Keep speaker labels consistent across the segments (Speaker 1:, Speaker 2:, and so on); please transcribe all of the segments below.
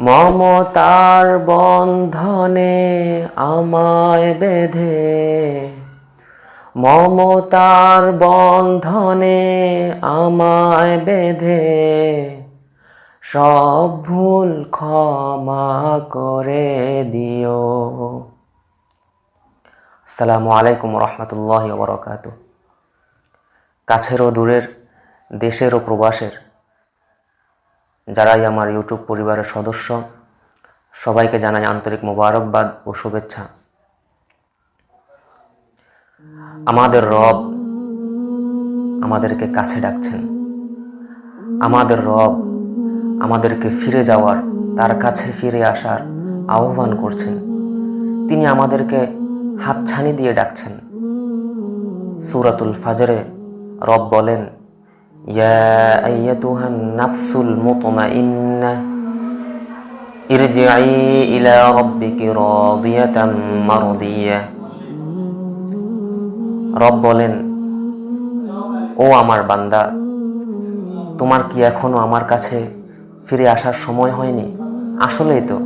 Speaker 1: মমতার বন্ধনে আমায় বেঁধে। মমতার বন্ধনে আমায় বেঁধে। সব ভুল ক্ষমা করে দিও। আসসালামু আলাইকুম রহমতুল্লাহ বরকাত কাছের ও দূরের, দেশের ও প্রবাসের যারাই আমার ইউটিউব পরিবারের সদস্য, সবাইকে জানাই আন্তরিক মোবারকবাদ ও শুভেচ্ছা। আমাদের রব আমাদেরকে কাছে ডাকছেন। আমাদের রব আমাদেরকে ফিরে যাওয়ার, তার কাছে ফিরে আসার আহ্বান করছেন। তিনি আমাদেরকে হাতছানি দিয়ে ডাকছেন। সুরাতুল ফাজরে রব বলেন يا أيتها النفس المطمئنة ارجعي إلى ربك راضية مرضية রব বলেন ও আমার বান্দা তোমার কি এখনো আমার কাছে ফিরে আসার সময় হয়নি আসলেই তো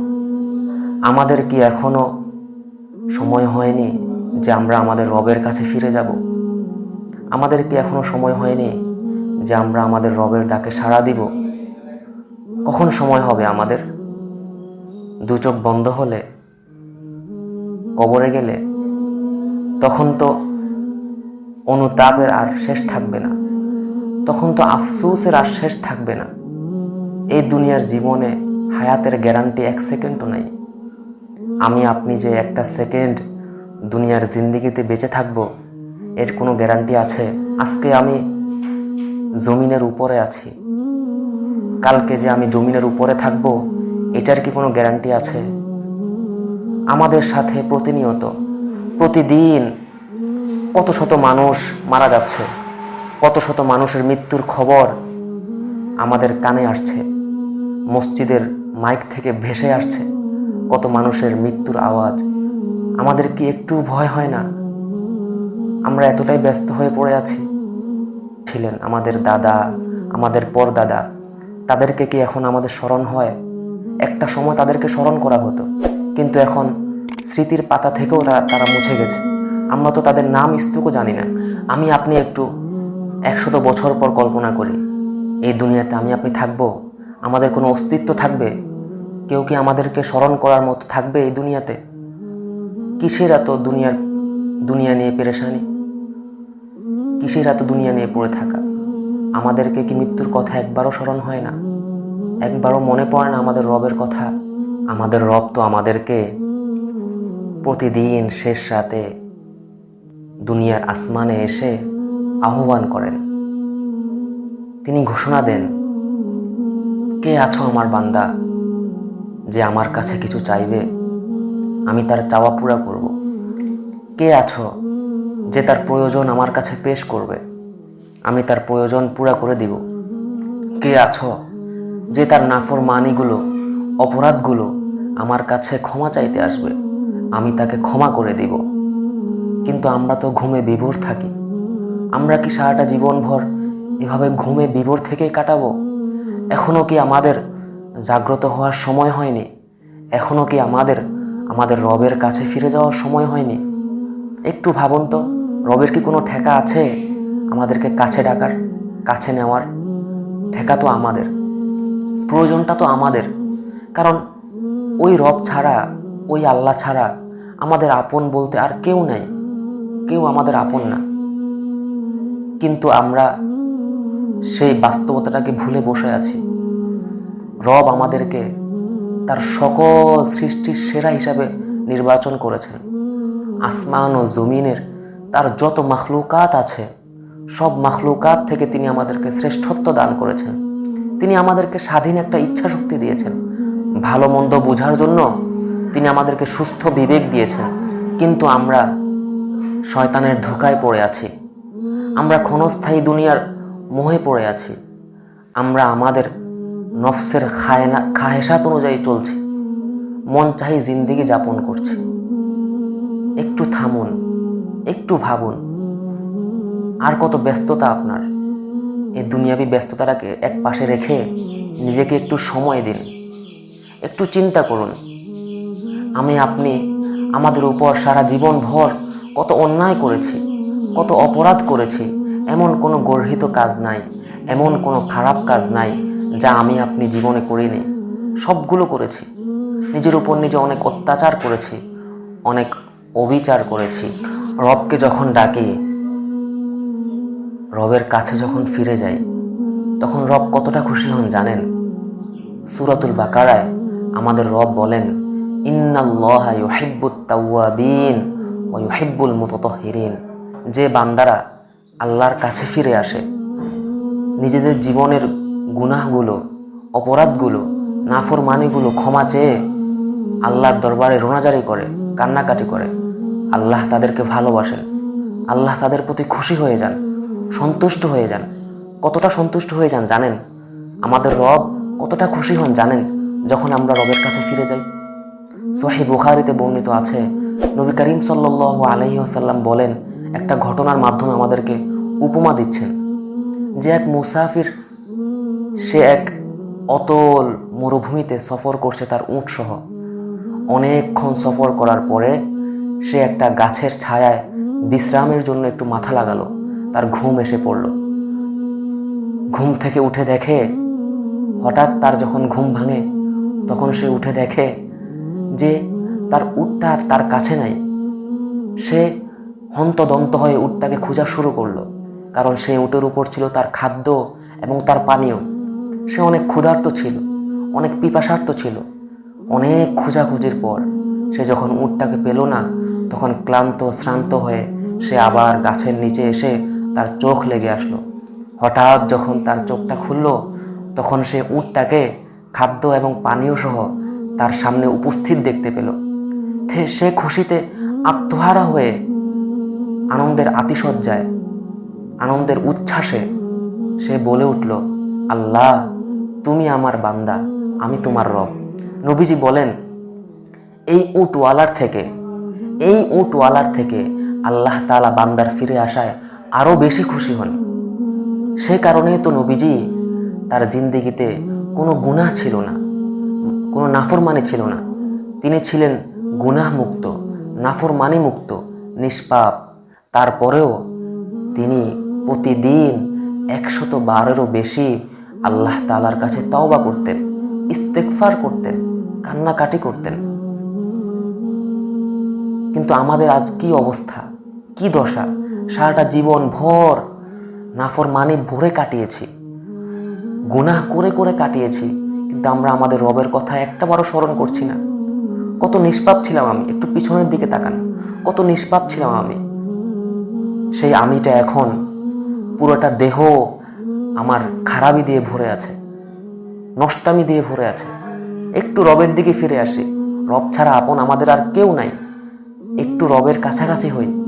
Speaker 1: আমাদের কি এখনো সময় হয়নি যে আমরা আমাদের রবের কাছে ফিরে যাব আমাদের কি এখনো সময় হয়নি যে আমরা আমাদের রবের ডাকে সাড়া দিব? কখন সময় হবে আমাদের? দু চোখ বন্ধ হলে, কবরে গেলে, তখন তো অনুতাপের আর শেষ থাকবে না। তখন তো আফসোসের আর শেষ থাকবে না। এই দুনিয়ার জীবনে হায়াতের গ্যারান্টি এক সেকেন্ডও নাই। আমি, আপনি যে একটা সেকেন্ড দুনিয়ার জিন্দিগিতে বেঁচে থাকব, এর কোনো গ্যারান্টি আছে? আজকে আমি জমিনের উপরে আছি। কালকে যে আমি জমিনের উপরে থাকব, এটার কি কোনো গ্যারান্টি আছে? আমাদের সাথে প্রতিনিয়ত, প্রতিদিন কত শত মানুষ মারা যাচ্ছে, কত শত মানুষের মৃত্যুর খবর আমাদের কানে আসছে, মসজিদের মাইক থেকে ভেসে আসছে, কত মানুষের মৃত্যুর আওয়াজ। আমাদের কি একটু ভয় হয় না? আমরা এতটাই ব্যস্ত হয়ে পড়ে আছি ছিলেন আমাদের দাদা, আমাদের পরদাদা। তাদেরকে কি এখন আমাদের স্মরণ হয়? একটা সময় তাদেরকে স্মরণ করা হতো, কিন্তু এখন স্মৃতির পাতা থেকেও তারা মুছে গেছে। আমরা তো তাদের নাম ইস্তুকও জানি না। আমি আপনি একটু একশত বছর পর কল্পনা করি, এই দুনিয়াতে আমি আপনি থাকব? আমাদের কোনো অস্তিত্ব থাকবে? কেউ কি আমাদেরকে স্মরণ করার মতো থাকবে এই দুনিয়াতে? কিসের এত দুনিয়ার, দুনিয়া নিয়ে পেরেশানি? কিসের এত দুনিয়া নিয়ে পড়ে থাকা। আমাদেরকে কি মৃত্যুর কথা একবারও স্মরণ হয় না? একবারও মনে পড়ে না আমাদের রবের কথা? আমাদের রব তো আমাদেরকে প্রতিদিন শেষ রাতে দুনিয়ার আসমানে এসে আহ্বান করেন। তিনি ঘোষণা দেন, কে আছো আমার বান্দা যে আমার কাছে কিছু চাইবে? আমি তার চাওয়া পুরা করব। কে আছো যে তার প্রয়োজন আমার কাছে পেশ করবে, আমি তার প্রয়োজন পুরা করে দিব। কে আছো যে তার নাফর মানিগুলো অপরাধগুলো আমার কাছে ক্ষমা চাইতে আসবে, আমি তাকে ক্ষমা করে দিব। কিন্তু আমরা তো ঘুমে বিভোর থাকি। আমরা কি সারাটা জীবনভর এভাবে ঘুমে বিভোর থেকেই কাটাবো? এখনও কি আমাদের জাগ্রত হওয়ার সময় হয়নি? এখনও কি আমাদের আমাদের রবের কাছে ফিরে যাওয়ার সময় হয়নি? একটু ভাবুন তো। রবের কি কোনো ঠেকা আছে? আমাদেরকে কাছে ডাকার, কাছে নেওয়ার? ঠেকা তো আমাদের। প্রয়োজনটা তো আমাদের। কারণ ওই রব ছাড়া, ওই আল্লাহ ছাড়া আমাদের আপন বলতে আর কেউ নাই। কেউ আমাদের আপন না। কিন্তু আমরা সেই বাস্তবতাটাকে ভুলে বসে আছি। রব আমাদেরকে তার সকল সৃষ্টির সেরা হিসাবে নির্বাচন করেছেন। আসমান ও জমিনের তার যত মাখলুকাত আছে, সব মাখলুকাত থেকে তিনি আমাদেরকে শ্রেষ্ঠত্ব দান করেছেন। তিনি আমাদেরকে স্বাধীন একটা ইচ্ছা শক্তি দিয়েছেন। ভালো মন্দ বোঝার জন্য তিনি আমাদেরকে সুস্থ বিবেক দিয়েছেন। কিন্তু আমরা শয়তানের ধোকায় পড়ে আছি। আমরা ক্ষণস্থায়ী দুনিয়ার মোহে পড়ে আছি। আমরা আমাদের নফসের খায়না, খাহেসাত অনুযায়ী চলছি। মন চাহি জিন্দিগি যাপন করছি। একটু থামুন। একটু ভাবুন, আর কত ব্যস্ততা আপনার। এই দুনিয়াবি ব্যস্ততাটাকে এক পাশে রেখে নিজেকে একটু সময় দিন। একটু চিন্তা করুন, আমি, আপনি, আমাদের উপর সারা জীবন ভর কত অন্যায় করেছি, কত অপরাধ করেছি, এমন কোনো গর্হিত কাজ নাই, এমন কোনো খারাপ কাজ নাই, যা আমি, আপনি জীবনে করিনি। সবগুলো করেছি। নিজের উপর নিজে অনেক অত্যাচার করেছি, অনেক অবিচার করেছি। রবকে যখন ডাকি, রবের কাছে যখন ফিরে যাই তখন রব কতটা খুশি হন জানেন? সুরাতুল বাকারায় আমাদের রব বলেন, ইন্নাল্লাহ ইউহিব্বুত তাওয়াবিন ওয়া ইউহিব্বুল মুতাতাহহিরিন যে বান্দারা আল্লাহর কাছে ফিরে আসে, নিজেদের জীবনের গুনাহগুলো, অপরাধগুলো, নাফরমানিগুলো ক্ষমা চেয়ে আল্লাহর দরবারে রোনাজারি করে, কান্নাকাটি করে। আল্লাহ তাদেরকে ভালোবাসেন। আল্লাহ তাদের প্রতি খুশি হয়ে যান, সন্তুষ্ট হয়ে যান। কতটা সন্তুষ্ট হয়ে যান জানেন? আমাদের রব কতটা খুশি হন জানেন, যখন আমরা রবের কাছে ফিরে যাই? সোহে বুখারিতে বর্ণিত আছে, নবী করিম সাল্লাহ আলহি আসাল্লাম বলেন, একটা ঘটনার মাধ্যমে আমাদেরকে উপমা দিচ্ছেন। যে এক মুসাফির, সে এক অতল মরুভূমিতে সফর করছে তার উট সহ অনেকক্ষণ সফর করার পরে সে একটা গাছের ছায়ায় বিশ্রামের জন্য একটু মাথা লাগালো। তার ঘুম এসে পড়ল। ঘুম থেকে উঠে দেখে, হঠাৎ তার যখন ঘুম ভাঙে, তখন সে উঠে দেখে যে তার উটটা আর তার কাছে নাই। সে হন্তদন্ত হয়ে উটটাকে খোঁজা শুরু করল, কারণ সে উটের উপর ছিল তার খাদ্য এবং তার পানীয়। সে অনেক ক্ষুধার্ত ছিল, অনেক পিপাসার্ত ছিল। অনেক খোঁজাখুঁজির পর সে যখন উটটাকে পেল না তখন ক্লান্ত, শ্রান্ত হয়ে সে আবার গাছের নিচে এসে তার চোখ লেগে আসলো। হঠাৎ যখন তার চোখটা খুলল, তখন সে উটটাকে খাদ্য এবং পানীয় সহ তার সামনে উপস্থিত দেখতে পেল। সে খুশিতে আত্মহারা হয়ে আনন্দের আতিশয্যায়, আনন্দের উচ্ছ্বাসে সে বলে উঠল, আল্লাহ, তুমি আমার বান্দা, আমি তোমার রব। নবীজি বলেন, এই উটওয়ালার থেকে এই উটওয়ালার থেকে আল্লাহ তালা বান্দার ফিরে আসায় আরও বেশি খুশি হন সে কারণেই তো নবীজি তার জিন্দিগিতে কোনো গুনাহ ছিল না, কোনো নাফরমানি ছিল না। তিনি ছিলেন গুনাহ মুক্ত নাফরমানি মুক্ত নিষ্পাপ। তারপরেও তিনি প্রতিদিন একশত বারেরও বেশি আল্লাহ তালার কাছে তওবা করতেন ইস্তেকফার করতেন, কান্নাকাটি করতেন। কিন্তু আমাদের আজ কি অবস্থা? কি দশা? সারাটা জীবন ভর নাফর মানে ভরে কাটিয়েছি। গুনাহ করে করে কাটিয়েছি, কিন্তু আমরা আমাদের রবের কথা একটা বারও স্মরণ করছি না। কত নিষ্পাপ ছিলাম আমি, একটু পিছনের দিকে তাকান। কত নিষ্পাপ ছিলাম আমি। সেই আমিটা এখন পুরোটা দেহ আমার খারাপি দিয়ে ভরে আছে, নষ্টামি দিয়ে ভরে আছে। একটু রবের দিকে ফিরে আসি। রব ছাড়া আপন আমাদের আর কেউ নাই। একটু রবের কাছাকাছি হই।